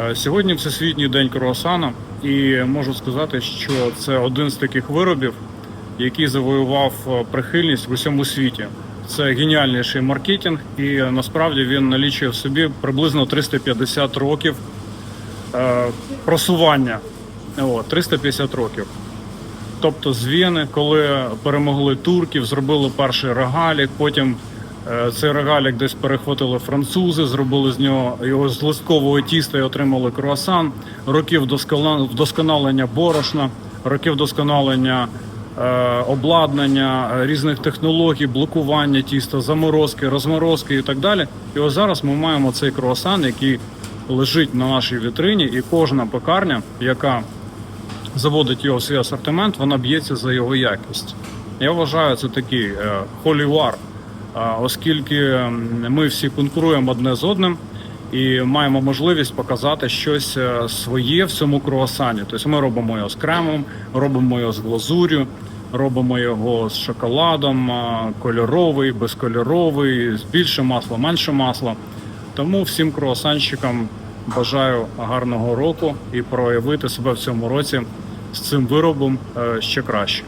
Е, Сьогодні Всесвітній день круасана, і можу сказати, що це один з таких виробів, який завоював е, прихильність в усьому світі. Це геніальніший маркетинг, і насправді він налічує в собі приблизно 350 років е, просування. От, 350 років. Тобто з Вєни, коли перемогли турків, зробили перший рогалік, потім цей рогалік десь перехватили французи, зробили з нього його з листкового тіста і отримали круасан, років вдоскона- вдосконалення борошна, років вдосконалення е, обладнання, е, різних технологій, блокування тіста, заморозки, розморозки і так далі. І ось зараз ми маємо цей круасан, який лежить на нашій вітрині, і кожна пекарня, яка заводить його в свій асортимент, вона б'ється за його якість. Я вважаю, це такий е, холівар, е, оскільки ми всі конкуруємо одне з одним і маємо можливість показати щось е, своє в цьому круасані. Тобто ми робимо його з кремом, робимо його з глазур'ю, робимо його з шоколадом, е, кольоровий, безкольоровий, з більше масла, менше масла. Тому всім круасанщикам бажаю гарного року і проявити себе в цьому році з цим виробом е, ще краще.